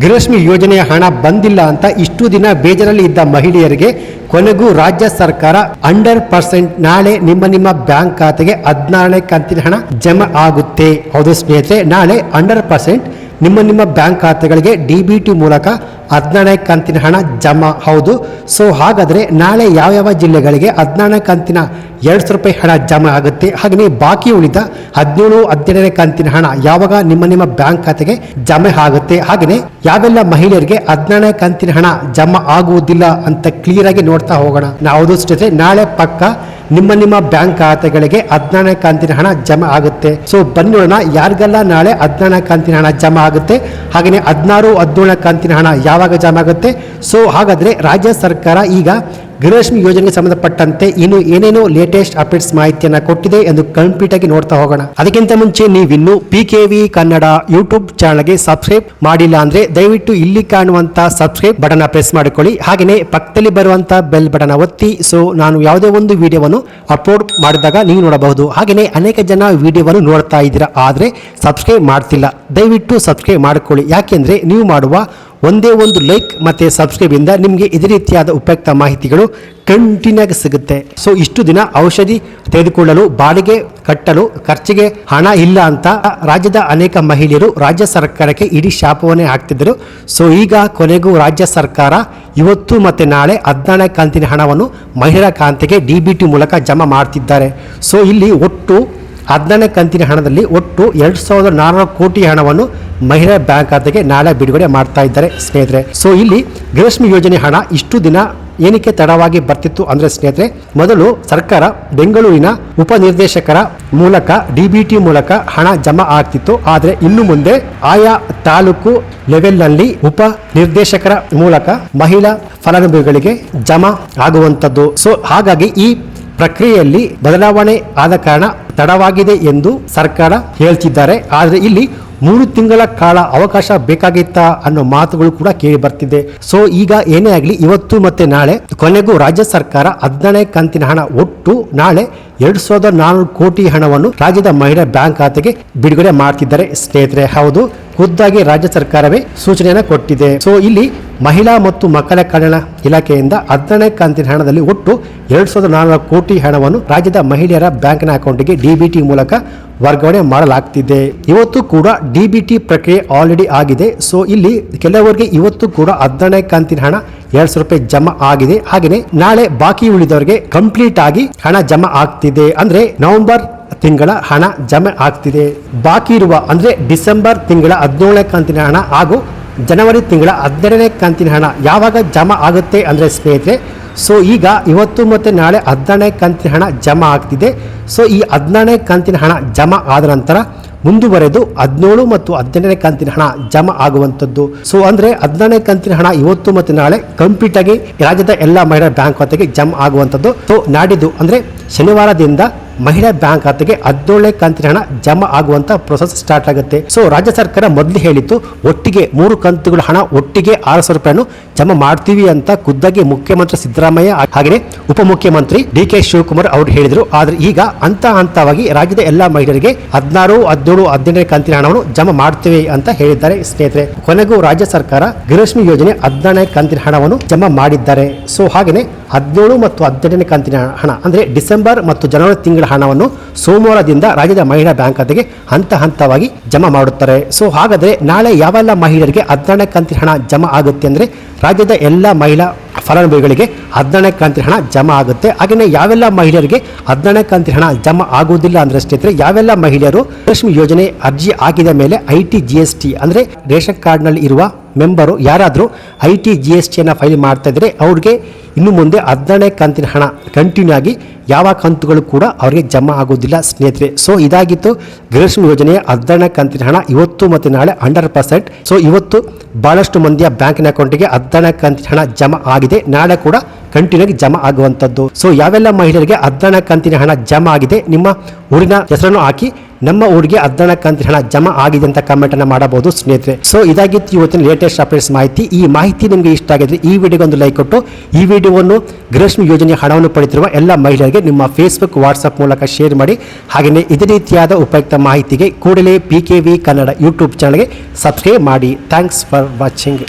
ಗೃಹಲಕ್ಷ್ಮಿ ಯೋಜನೆಯ ಹಣ ಬಂದಿಲ್ಲ ಅಂತ ಇಷ್ಟು ದಿನ ಬೇಜಾರಲ್ಲಿ ಇದ್ದ ಮಹಿಳೆಯರಿಗೆ ಕೊನೆಗೂ ರಾಜ್ಯ ಸರ್ಕಾರ ಅಂಡರ್ ಪರ್ಸೆಂಟ್ ನಾಳೆ ನಿಮ್ಮ ನಿಮ್ಮ ಬ್ಯಾಂಕ್ ಖಾತೆಗೆ ಹದಿನಾರನೇ ಕಂತಿನ ಹಣ ಜಮಾ ಆಗುತ್ತೆ. ಹೌದು ಸ್ನೇಹಿತರೆ, ನಾಳೆ ಅಂಡರ್ ಪರ್ಸೆಂಟ್ ನಿಮ್ಮ ನಿಮ್ಮ ಬ್ಯಾಂಕ್ ಖಾತೆಗಳಿಗೆ ಡಿ ಬಿ ಟಿ ಮೂಲಕ ಹದಿನಾರನೇ ಕಂತಿನ ಹಣ ಜಮಾ. ಹೌದು. ಸೊ ಹಾಗಾದರೆ ನಾಳೆ ಯಾವ ಯಾವ ಜಿಲ್ಲೆಗಳಿಗೆ ಹದಿನಾರನೇ ಕಂತಿನ ಎರಡು ಸಾವಿರ ರೂಪಾಯಿ ಹಣ ಜಮಾ ಆಗುತ್ತೆ? ಹಾಗೆಯೇ ಬಾಕಿ ಉಳಿದ ಹದಿನೇಳು ಹದಿನೆಂಟನೇ ಕಂತಿನ ಹಣ ಯಾವಾಗ ನಿಮ್ಮ ನಿಮ್ಮ ಬ್ಯಾಂಕ್ ಖಾತೆಗೆ ಜಮೆ ಆಗುತ್ತೆ? ಹಾಗೆಯೇ ಯಾವೆಲ್ಲ ಮಹಿಳೆಯರಿಗೆ ಹದಿನಾರನೇ ಕಂತಿನ ಹಣ ಜಮಾ ಆಗುವುದಿಲ್ಲ ಅಂತ ಕ್ಲಿಯರ್ ಆಗಿ ನೋಡ್ತಾ ಹೋಗೋಣ. ನಾವು ನಾಳೆ ಪಕ್ಕ ನಿಮ್ಮ ನಿಮ್ಮ ಬ್ಯಾಂಕ್ ಖಾತೆಗಳಿಗೆ ಹದಿನಾರನೇ ಕಾಂತಿನ ಹಣ ಜಮಾ ಆಗುತ್ತೆ. ಸೊ ಬನ್ನಿ ನೋಡೋಣ ಯಾರಿಗೆಲ್ಲ ನಾಳೆ ಹದಿನಾರನೇ ಕಾಂತಿನ ಹಣ ಜಮಾ ಆಗುತ್ತೆ ಹಾಗೆಯೇ ಹದಿನಾರು ಹದಿನೇಳನೇ ಕಾಂತಿನ ಹಣ ಯಾವಾಗ ಜಮಾ ಆಗುತ್ತೆ? ಸೊ ಹಾಗಾದರೆ ರಾಜ್ಯ ಸರ್ಕಾರ ಈಗ ಗೃಹಲಕ್ಷ್ಮಿ ಯೋಜನೆಗೆ ಸಂಬಂಧಪಟ್ಟಂತೆ ಇನ್ನು ಏನೇನೋ ಲೇಟೆಸ್ಟ್ ಅಪ್ಡೇಟ್ಸ್ ಮಾಹಿತಿಯನ್ನ ಕೊಟ್ಟಿದೆ ಎಂದು ಕಂಪ್ಲೀಟ್ ಆಗಿ ನೋಡ್ತಾ ಹೋಗೋಣ. ಅದಕ್ಕಿಂತ ಮುಂಚೆ ನೀವಿನ್ನು P K V Kannada YouTube ಚಾನಲ್ಗೆ ಸಬ್ಸ್ಕ್ರೈಬ್ ಮಾಡಿಲ್ಲ ಅಂದ್ರೆ ದಯವಿಟ್ಟು ಇಲ್ಲಿ ಕಾಣುವಂತ ಸಬ್ಸ್ಕ್ರೈಬ್ ಬಟನ್ ಪ್ರೆಸ್ ಮಾಡಿಕೊಳ್ಳಿ. ಹಾಗೆಯೇ ಪಕ್ಕದಲ್ಲಿ ಬರುವಂತ ಬೆಲ್ ಬಟನ್ ಒತ್ತಿ. ಸೊ ನಾನು ಯಾವುದೇ ಒಂದು ವಿಡಿಯೋವನ್ನು ಅಪ್ಲೋಡ್ ಮಾಡಿದಾಗ ನೀವು ನೋಡಬಹುದು. ಹಾಗೆಯೇ ಅನೇಕ ಜನ ವಿಡಿಯೋವನ್ನು ನೋಡ್ತಾ ಇದ್ದೀರಾ, ಆದರೆ ಸಬ್ಸ್ಕ್ರೈಬ್ ಮಾಡ್ತಿಲ್ಲ. ದಯವಿಟ್ಟು ಸಬ್ಸ್ಕ್ರೈಬ್ ಮಾಡಿಕೊಳ್ಳಿ. ಯಾಕೆಂದ್ರೆ ನೀವು ಮಾಡುವ ಒಂದೇ ಒಂದು ಲೈಕ್ ಮತ್ತು ಸಬ್ಸ್ಕ್ರೈಬ್ ಇಂದ ನಿಮಗೆ ಇದೇ ರೀತಿಯಾದ ಉಪಯುಕ್ತ ಮಾಹಿತಿಗಳು ಕಂಟಿನ್ಯೂ ಸಿಗುತ್ತೆ. ಸೊ ಇಷ್ಟು ದಿನ ಔಷಧಿ ತೆಗೆದುಕೊಳ್ಳಲು, ಬಾಡಿಗೆ ಕಟ್ಟಲು, ಖರ್ಚಿಗೆ ಹಣ ಇಲ್ಲ ಅಂತ ರಾಜ್ಯದ ಅನೇಕ ಮಹಿಳೆಯರು ರಾಜ್ಯ ಸರ್ಕಾರಕ್ಕೆ ಇಡೀ ಶಾಪವನ್ನೇ ಹಾಕ್ತಿದ್ದರು. ಸೊ ಈಗ ಕೊನೆಗೂ ರಾಜ್ಯ ಸರ್ಕಾರ ಇವತ್ತು ಮತ್ತು ನಾಳೆ ಹದಿನಾಲ್ಕು ಕಂತಿನ ಹಣವನ್ನು ಮಹಿಳಾ ಖಾತೆಗೆ ಡಿ ಬಿ ಟಿ ಮೂಲಕ ಜಮಾ ಮಾಡ್ತಿದ್ದಾರೆ. ಸೊ ಇಲ್ಲಿ ಒಟ್ಟು ಹದಿನಾರನೇ ಕಂತಿನ ಹಣದಲ್ಲಿ ಒಟ್ಟು ಎರಡು ಸಾವಿರದ ನಾನ್ನೂರು ಕೋಟಿ ಹಣವನ್ನು ಮಹಿಳಾ ಬ್ಯಾಂಕ್ ಖಾತೆಗೆ ನಾಳೆ ಬಿಡುಗಡೆ ಮಾಡ್ತಾ ಇದ್ದಾರೆ ಸ್ನೇಹಿತರೆ. ಸೊ ಇಲ್ಲಿ ಗೃಹಲಕ್ಷ್ಮಿ ಯೋಜನೆ ಹಣ ಇಷ್ಟು ದಿನ ಏನಕ್ಕೆ ತಡವಾಗಿ ಬರ್ತಿತ್ತು ಅಂದ್ರೆ ಸ್ನೇಹಿತರೆ, ಮೊದಲು ಸರ್ಕಾರ ಬೆಂಗಳೂರಿನ ಉಪನಿರ್ದೇಶಕರ ಮೂಲಕ ಡಿಬಿಟಿ ಮೂಲಕ ಹಣ ಜಮಾ ಆಗ್ತಿತ್ತು. ಆದರೆ ಇನ್ನು ಮುಂದೆ ಆಯಾ ತಾಲೂಕು ಲೆವೆಲ್ನಲ್ಲಿ ಉಪ ನಿರ್ದೇಶಕರ ಮೂಲಕ ಮಹಿಳಾ ಫಲಾನುಭವಿಗಳಿಗೆ ಜಮಾ ಆಗುವಂಥದ್ದು. ಸೊ ಹಾಗಾಗಿ ಈ ಪ್ರಕ್ರಿಯೆಯಲ್ಲಿ ಬದಲಾವಣೆ ಆದ ಕಾರಣ ತಡವಾಗಿದೆ ಎಂದು ಸರ್ಕಾರ ಹೇಳ್ತಿದ್ದಾರೆ. ಆದರೆ ಇಲ್ಲಿ ಮೂರು ತಿಂಗಳ ಕಾಲ ಅವಕಾಶ ಬೇಕಾಗಿತ್ತಾ ಅನ್ನೋ ಮಾತುಗಳು ಕೂಡ ಕೇಳಿ ಬರ್ತಿದೆ. ಸೊ ಈಗ ಏನೇ ಆಗಲಿ ಇವತ್ತು ಮತ್ತೆ ನಾಳೆ, ಕೊನೆಗೂ ರಾಜ್ಯ ಸರ್ಕಾರ ಹದಿನಾರನೇ ಕಂತಿನ ಹಣ ಒಟ್ಟು ನಾಳೆ ಎರಡು ಸಾವಿರದ ನಾನ್ನೂರು ಕೋಟಿ ಹಣವನ್ನು ರಾಜ್ಯದ ಮಹಿಳಾ ಬ್ಯಾಂಕ್ ಖಾತೆಗೆ ಬಿಡುಗಡೆ ಮಾಡ್ತಿದ್ದಾರೆ. ಸ್ನೇಹಿತರೆ, ಹೌದು ಖುದ್ದಾಗಿ ರಾಜ್ಯ ಸರ್ಕಾರವೇ ಸೂಚನೆಯನ್ನು ಕೊಟ್ಟಿದೆ. ಸೊ ಇಲ್ಲಿ ಮಹಿಳಾ ಮತ್ತು ಮಕ್ಕಳ ಕಲ್ಯಾಣ ಇಲಾಖೆಯಿಂದ ಹದಿನೇ ಕಂತಿನ ಹಣದಲ್ಲಿ ಒಟ್ಟು ಎರಡು ಸಾವಿರದ ನಾನ್ನೂರು ಕೋಟಿ ಹಣವನ್ನು ರಾಜ್ಯದ ಮಹಿಳೆಯರ ಬ್ಯಾಂಕ್ನ ಅಕೌಂಟ್ಗೆ ಡಿಬಿಟಿ ಮೂಲಕ ವರ್ಗಾವಣೆ ಮಾಡಲಾಗ್ತಿದೆ. ಇವತ್ತು ಕೂಡ ಡಿಬಿಟಿ ಪ್ರಕ್ರಿಯೆ ಆಲ್ರೆಡಿ ಆಗಿದೆ. ಸೊ ಇಲ್ಲಿ ಕೆಲವರಿಗೆ ಇವತ್ತು ಕೂಡ ಹದಿನಾರನೇ ಕಂತಿನ ಹಣ ಎರಡ್ ಸಾವಿರ ರೂಪಾಯಿ ಜಮಾ ಆಗಿದೆ. ಹಾಗೆಯೇ ನಾಳೆ ಬಾಕಿ ಉಳಿದವರಿಗೆ ಕಂಪ್ಲೀಟ್ ಆಗಿ ಹಣ ಜಮಾ ಆಗ್ತಿದೆ. ಅಂದ್ರೆ ನವೆಂಬರ್ ತಿಂಗಳ ಹಣ ಜಮೆ ಆಗ್ತಿದೆ. ಬಾಕಿ ಇರುವ ಅಂದರೆ ಡಿಸೆಂಬರ್ ತಿಂಗಳ ಹದಿನೇಳನೇ ಕಂತಿನ ಹಣ ಹಾಗೂ ಜನವರಿ ತಿಂಗಳ ಹದಿನೆರಡನೇ ಕಂತಿನ ಹಣ ಯಾವಾಗ ಜಮಾ ಆಗುತ್ತೆ ಅಂದರೆ ಸ್ನೇಹಿತರೆ, ಸೊ ಈಗ ಇವತ್ತು ಮತ್ತು ನಾಳೆ ಹದಿನಾರನೇ ಕಂತಿನ ಹಣ ಜಮಾ ಆಗ್ತಿದೆ. ಸೊ ಈ ಹದಿನಾರನೇ ಕಂತಿನ ಹಣ ಜಮಾ ಆದ ನಂತರ ಮುಂದುವರೆದು ಹದಿನೇಳು ಮತ್ತು ಹದಿನೆಂಟನೇ ಕಂತಿನ ಹಣ ಜಮಾ ಆಗುವಂಥದ್ದು. ಸೊ ಅಂದರೆ ಹದಿನಾರನೇ ಕಂತಿನ ಹಣ ಇವತ್ತು ಮತ್ತು ನಾಳೆ ಕಂಪ್ಲೀಟಾಗಿ ರಾಜ್ಯದ ಎಲ್ಲ ಮಹಿಳಾ ಬ್ಯಾಂಕ್ ಖಾತೆಗೆ ಜಮಾ ಆಗುವಂಥದ್ದು. ಸೊ ನಾಡಿದ್ದು ಅಂದರೆ ಶನಿವಾರದಿಂದ ಮಹಿಳಾ ಬ್ಯಾಂಕ್ ಖಾತೆಗೆ ಹದಿನೇಳನೇ ಕಂತಿನ ಹಣ ಜಮಾ ಆಗುವಂತ ಪ್ರೊಸೆಸ್ ಸ್ಟಾರ್ಟ್ ಆಗುತ್ತೆ. ಸೊ ರಾಜ್ಯ ಸರ್ಕಾರ ಮೊದಲು ಹೇಳಿತ್ತು, ಒಟ್ಟಿಗೆ ಮೂರು ಕಂತುಗಳ ಹಣ ಒಟ್ಟಿಗೆ ಆರು ಸಾವಿರ ರೂಪಾಯಿಯನ್ನು ಜಮಾ ಮಾಡ್ತೀವಿ ಅಂತ ಖುದ್ದಾಗಿ ಮುಖ್ಯಮಂತ್ರಿ ಸಿದ್ದರಾಮಯ್ಯ ಹಾಗೆಯೇ ಉಪಮುಖ್ಯಮಂತ್ರಿ ಡಿ ಕೆ ಶಿವಕುಮಾರ್ ಅವರು ಹೇಳಿದರು. ಆದ್ರೆ ಈಗ ಹಂತ ಹಂತವಾಗಿ ರಾಜ್ಯದ ಎಲ್ಲಾ ಮಹಿಳೆಯರಿಗೆ ಹದಿನಾರು, ಹದಿನೇಳು, ಹದಿನೆಂಟನೇ ಕಂತಿನ ಹಣವನ್ನು ಜಮಾ ಮಾಡ್ತೀವಿ ಅಂತ ಹೇಳಿದ್ದಾರೆ ಸ್ನೇಹಿತರೆ. ಕೊನೆಗೂ ರಾಜ್ಯ ಸರ್ಕಾರ ಗೃಹಲಕ್ಷ್ಮಿ ಯೋಜನೆ ಹದಿನಾರನೇ ಕಂತಿನ ಹಣವನ್ನು ಜಮಾ ಮಾಡಿದ್ದಾರೆ. ಸೊ ಹಾಗೆಯೇ ಹದಿನೇಳು ಮತ್ತು ಹದಿನೆಂಟನೇ ಕಂತಿನ ಹಣ, ಅಂದರೆ ಡಿಸೆಂಬರ್ ಮತ್ತು ಜನವರಿ ತಿಂಗಳ ಹಣವನ್ನು ಸೋಮವಾರದಿಂದ ರಾಜ್ಯದ ಮಹಿಳಾ ಬ್ಯಾಂಕ್ ಖಾತೆಗೆ ಹಂತ ಹಂತವಾಗಿ ಜಮಾ ಮಾಡುತ್ತಾರೆ. ಸೊ ಹಾಗಾದರೆ ನಾಳೆ ಯಾವೆಲ್ಲ ಮಹಿಳೆಯರಿಗೆ ಹದಿನಾರನೇ ಕಂತಿನ ಹಣ ಜಮಾ ಆಗುತ್ತೆ ಅಂದರೆ ರಾಜ್ಯದ ಎಲ್ಲ ಮಹಿಳಾ ಫಲಾನುಭವಿಗಳಿಗೆ ಹದಿನಾರನೇ ಕಂತಿನ ಹಣ ಜಮಾ ಆಗುತ್ತೆ. ಹಾಗೆಯೇ ಯಾವೆಲ್ಲ ಮಹಿಳೆಯರಿಗೆ ಹದಿನಾರನೇ ಕಂತಿನ ಹಣ ಜಮಾ ಆಗುವುದಿಲ್ಲ ಅಂದರೆ ಸ್ನೇಹಿತರೆ ಯಾವೆಲ್ಲ ಮಹಿಳೆಯರು ಲಕ್ಷ್ಮಿ ಯೋಜನೆ ಅರ್ಜಿ ಹಾಕಿದ ಮೇಲೆ I T G S T, ಅಂದರೆ ರೇಷನ್ ಕಾರ್ಡ್ನಲ್ಲಿ ಇರುವ ಮೆಂಬರು ಯಾರಾದರೂ ಐ ಟಿ ಜಿ ಎಸ್ ಟಿಯನ್ನು ಫೈಲ್ ಮಾಡ್ತಾ ಇದ್ರೆ ಅವ್ರಿಗೆ ಇನ್ನು ಮುಂದೆ ಹದಿನಾರನೇ ಕಂತಿನ ಹಣ ಕಂಟಿನ್ಯೂ ಆಗಿ ಯಾವ ಕಂತುಗಳು ಕೂಡ ಅವರಿಗೆ ಜಮಾ ಆಗೋದಿಲ್ಲ ಸ್ನೇಹಿತರೆ. ಸೊ ಇದಾಗಿತ್ತು ಗೃಹಲಕ್ಷ್ಮಿ ಯೋಜನೆಯ ಹದಿನಾರನೇ ಕಂತಿನ ಹಣ. ಇವತ್ತು ಮತ್ತು ನಾಳೆ ಹಂಡ್ರೆಡ್ ಪರ್ಸೆಂಟ್ ಸೊ ಇವತ್ತು ಭಾಳಷ್ಟು ಮಂದಿಯ ಬ್ಯಾಂಕಿನ ಅಕೌಂಟಿಗೆ ಹದಿನಾರನೇ ಕಂತಿನ ಹಣ ಜಮಾ ಆಗಿದೆ. ನಾಳೆ ಕೂಡ ಕಂಟಿನ್ಯೂ ಆಗಿ ಜಮಾ ಆಗುವಂಥದ್ದು. ಸೊ ಯಾವೆಲ್ಲ ಮಹಿಳೆಯರಿಗೆ ಹದಿನಾರನೇ ಕಂತಿನ ಹಣ ಜಮಾ ಆಗಿದೆ, ನಿಮ್ಮ ಊರಿನ ಹೆಸರನ್ನು ಹಾಕಿ ನಮ್ಮ ಊರಿಗೆ ಹದಿನಾರು ಕಂತಿನ ಹಣ ಜಮಾ ಆಗಿದೆ ಅಂತ ಕಮೆಂಟ್ ಅನ್ನ ಮಾಡಬಹುದು ಸ್ನೇಹಿತರೆ. ಸೊ ಇದಾಗಿತ್ತು ಇವತ್ತಿನ ಲೇಟೆಸ್ಟ್ ಅಪ್ಡೇಟ್ಸ್ ಮಾಹಿತಿ. ಈ ಮಾಹಿತಿ ನಿಮಗೆ ಇಷ್ಟ ಆಗಿದ್ರೆ ಈ ವಿಡಿಯೋಗೆ ಒಂದು ಲೈಕ್ ಕೊಟ್ಟು, ಈ ವಿಡಿಯೋವನ್ನು ಗೃಹಲಕ್ಷ್ಮಿ ಯೋಜನೆ ಹಣವನ್ನು ಪಡೆದಿರುವ ಎಲ್ಲ ಮಹಿಳೆಯರಿಗೆ ನಿಮ್ಮ ಫೇಸ್ಬುಕ್ ವಾಟ್ಸಪ್ ಮೂಲಕ ಶೇರ್ ಮಾಡಿ. ಹಾಗೆಯೇ ಇದೇ ರೀತಿಯಾದ ಉಪಯುಕ್ತ ಮಾಹಿತಿಗೆ ಕೂಡಲೇ P K V Kannada YouTube ಚಾನಲ್ಗೆ ಸಬ್ಸ್ಕ್ರೈಬ್ ಮಾಡಿ. Thanks for watching